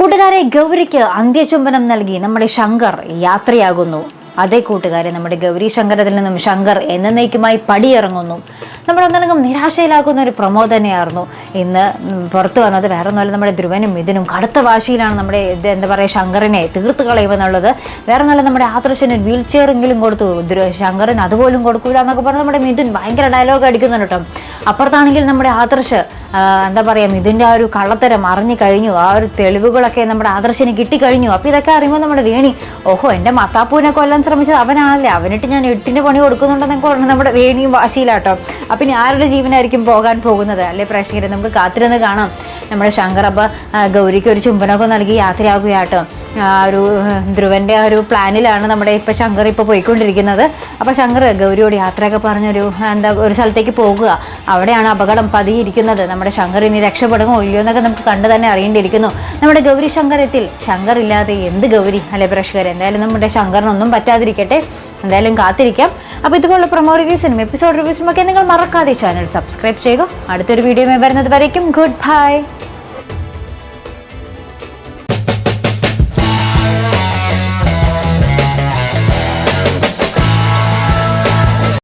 കൂട്ടുകാരെ ഗൗരിക്ക് അന്ത്യചുംബനം നൽകി നമ്മുടെ ശങ്കർ യാത്രയാകുന്നു. അതേ കൂട്ടുകാരെ നമ്മുടെ ഗൗരി ശങ്കരത്തിൽ നിന്നും ശങ്കർ എന്നേക്കുമായി പടിയിറങ്ങുന്നു. നമ്മൾ ഒന്നടങ്കം നിരാശയിലാക്കുന്ന ഒരു പ്രമോ തന്നെയായിരുന്നു. ഇന്ന് പുറത്ത് വന്നത് വേറെ ഒന്നുമല്ല നമ്മുടെ ധ്രുവനും ഇതിനും കടുത്ത വാശിയിലാണ് നമ്മുടെ ഇത് എന്താ പറയുക ശങ്കറിനെ തീർത്ത് കളയുമെന്നുള്ളത്. വേറെ ഒന്നുമല്ല നമ്മുടെ ആദർശന് വീൽ ചെയറെങ്കിലും കൊടുത്തു. ശങ്കറിന് അതുപോലും കൊടുക്കൂല എന്നൊക്കെ പറഞ്ഞ് നമ്മുടെ മിഥുൻ ഭയങ്കര ഡയലോഗ് അടിക്കുന്നുണ്ട് കേട്ടോ. അപ്പുറത്താണെങ്കിൽ നമ്മുടെ ആദർശ് എന്താ പറയുക ഇതിന്റെ ആ ഒരു കള്ളത്തരം അറിഞ്ഞു കഴിഞ്ഞു. ആ ഒരു തെളിവുകളൊക്കെ നമ്മുടെ ആദർശിന് കിട്ടിക്കഴിഞ്ഞു. അപ്പോൾ ഇതൊക്കെ അറിയുമ്പോൾ നമ്മുടെ വേണി ഓഹോ എന്റെ മത്താപ്പൂവിനെ കൊല്ലാൻ ശ്രമിച്ചത് അവനാണല്ലേ. അവനിട്ട് ഞാൻ എട്ടിന്റെ പണി കൊടുക്കുന്നുണ്ടെന്നൊക്കെ പറഞ്ഞു നമ്മുടെ വേണിയും വാശിയിലാട്ടോ. അപ്പം ഇനി ആരുടെ ജീവനായിരിക്കും പോകാൻ പോകുന്നത്? അല്ലേ പ്രേക്ഷകരെ നമുക്ക് കാത്തിരുന്ന് കാണാം. നമ്മുടെ ശങ്കർ അപ്പോൾ ഗൗരിക്ക് ഒരു ചുംബനൊക്കെ നൽകി യാത്രയാകുകയാട്ടോ ആ ഒരു ധ്രുവന്റെ ആ ഒരു പ്ലാനിലാണ് നമ്മുടെ ഇപ്പൊ ശങ്കർ ഇപ്പൊ പോയിക്കൊണ്ടിരിക്കുന്നത്. അപ്പൊ ശങ്കർ ഗൗരിയോട് യാത്രയൊക്കെ പറഞ്ഞൊരു എന്താ ഒരു സ്ഥലത്തേക്ക് പോകുക. അവിടെയാണ് അപകടം പതിയിരിക്കുന്നത്. നമ്മുടെ ശങ്കർ ഇനി രക്ഷപ്പെടുമോ ഇല്ലയോ എന്നൊക്കെ നമുക്ക് കണ്ടു തന്നെ അറിയേണ്ടിയിരിക്കുന്നു. നമ്മുടെ ഗൗരി ശങ്കരത്തിൽ ശങ്കർ ഇല്ലാതെ എന്ത് ഗൗരി അല്ലെ പ്രേക്ഷകർ എന്തായാലും നമ്മുടെ ശങ്കറിനൊന്നും പറ്റാതിരിക്കട്ടെ. എന്തായാലും കാത്തിരിക്കാം. അപ്പോൾ ഇതുപോലുള്ള പ്രൊമോ റിവ്യൂസിനും എപ്പിസോഡ് റിവ്യൂസിനും ഒക്കെ നിങ്ങൾ മറക്കാതെ ചാനൽ സബ്സ്ക്രൈബ് ചെയ്യുക. അടുത്തൊരു വീഡിയോ വരുന്നത് വരയ്ക്കും. Good bye